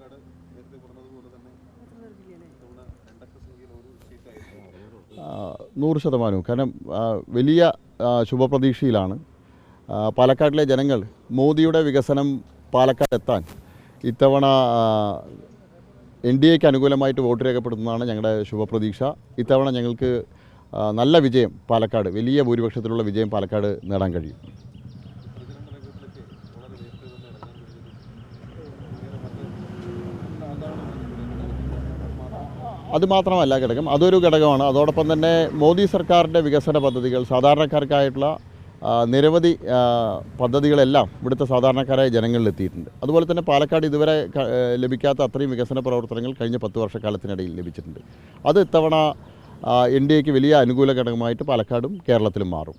പാലക്കാട് നേരത്തെ പറഞ്ഞതുപോലെ തന്നെ നൂറ് ശതമാനവും. കാരണം വലിയ ശുഭപ്രതീക്ഷയിലാണ്. പാലക്കാട്ടിലെ ജനങ്ങൾ മോദിയുടെ വികസനം പാലക്കാട് എത്താൻ ഇത്തവണ എൻ ഡി എക്ക് അനുകൂലമായിട്ട് വോട്ട് രേഖപ്പെടുത്തുന്നതാണ് ഞങ്ങളുടെ ശുഭപ്രതീക്ഷ. ഇത്തവണ ഞങ്ങൾക്ക് നല്ല വിജയം പാലക്കാട് വലിയ ഭൂരിപക്ഷത്തിലുള്ള വിജയം പാലക്കാട് നേടാൻ കഴിയും. അതാണ് അത് മാത്രമല്ല ഘടകം. അതൊരു ഘടകമാണ്. അതോടൊപ്പം തന്നെ മോദി സർക്കാരിന്റെ വികസന പദ്ധതികൾ സാധാരണക്കാർക്കായിട്ടുള്ള നിരവധി പദ്ധതികളെല്ലാം ഇവിടുത്തെ സാധാരണക്കാരായ ജനങ്ങളിലെത്തിയിട്ടുണ്ട് അതുപോലെ തന്നെ പാലക്കാട് ഇതുവരെ ലഭിക്കാത്ത അത്രയും വികസന പ്രവർത്തനങ്ങൾ കഴിഞ്ഞ പത്ത് വർഷക്കാലത്തിനിടയിൽ ലഭിച്ചിട്ടുണ്ട്. അത് ഇത്തവണ എൻ ഡി എക്ക് വലിയ അനുകൂല ഘടകമായിട്ട് പാലക്കാടും കേരളത്തിലും മാറും.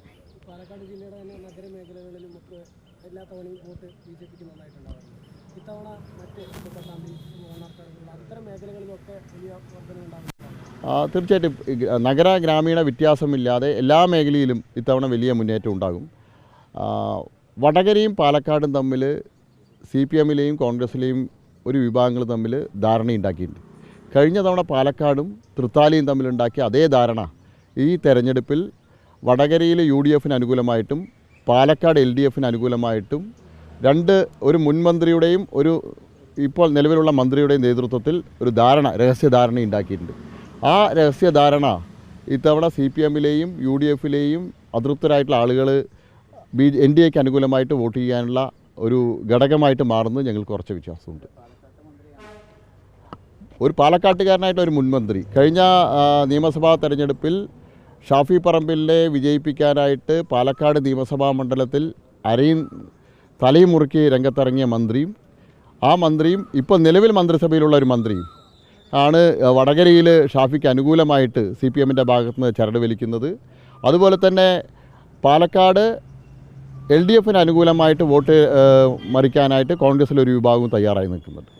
ഇത്തവണ മറ്റ് മേഖലകളിലൊക്കെ വലിയ തീർച്ചയായിട്ടും. നഗര ഗ്രാമീണ വ്യത്യാസമില്ലാതെ എല്ലാ മേഖലയിലും ഇത്തവണ വലിയ മുന്നേറ്റം ഉണ്ടാകും. വടകരയും പാലക്കാടും തമ്മിൽ സി പി എമ്മിലെയും കോൺഗ്രസിലെയും ഒരു വിഭാഗങ്ങൾ തമ്മിൽ ധാരണയുണ്ടാക്കിയിട്ടുണ്ട്. കഴിഞ്ഞ തവണ പാലക്കാടും തൃത്താലയും തമ്മിലുണ്ടാക്കിയ അതേ ധാരണ ഈ തെരഞ്ഞെടുപ്പിൽ വടകരയിൽ യു ഡി എഫിന് അനുകൂലമായിട്ടും പാലക്കാട് എൽ ഡി എഫിന് അനുകൂലമായിട്ടും രണ്ട് ഒരു മുൻമന്ത്രിയുടെയും ഒരു ഇപ്പോൾ നിലവിലുള്ള മന്ത്രിയുടെ നേതൃത്വത്തിൽ ഒരു ധാരണ രഹസ്യധാരണ ഉണ്ടാക്കിയിട്ടുണ്ട്. ആ രഹസ്യധാരണ ഇത്തവണ സി പി എമ്മിലെയും യു ഡി എഫിലെയും അതൃപ്തരായിട്ടുള്ള ആളുകൾ ബി എൻ ഡി എക്ക് അനുകൂലമായിട്ട് വോട്ട് ചെയ്യാനുള്ള ഒരു ഘടകമായിട്ട് മാറുന്നത് ഞങ്ങൾക്ക് കുറച്ച് വിശ്വാസമുണ്ട്. ഒരു പാലക്കാട്ടുകാരനായിട്ട് ഒരു മുൻമന്ത്രി കഴിഞ്ഞ നിയമസഭാ തെരഞ്ഞെടുപ്പിൽ ഷാഫി പറമ്പിലിനെ വിജയിപ്പിക്കാനായിട്ട് പാലക്കാട് നിയമസഭാ മണ്ഡലത്തിൽ അരയും തലയും മുറുക്കി രംഗത്തിറങ്ങിയ മന്ത്രിയും ആ മന്ത്രിയും ഇപ്പോൾ നിലവിൽ മന്ത്രിസഭയിലുള്ള ഒരു മന്ത്രിയും ആണ് വടകരയിൽ ഷാഫിക്ക് അനുകൂലമായിട്ട് സി പി എമ്മിന്റെ ഭാഗത്ത് നിന്ന് ചരട് വലിക്കുന്നത്. അതുപോലെ തന്നെ പാലക്കാട് എൽ ഡി എഫിന് അനുകൂലമായിട്ട് വോട്ട് മറിക്കാനായിട്ട് കോൺഗ്രസിലൊരു വിഭാഗവും തയ്യാറായി നിൽക്കുന്നുണ്ട്.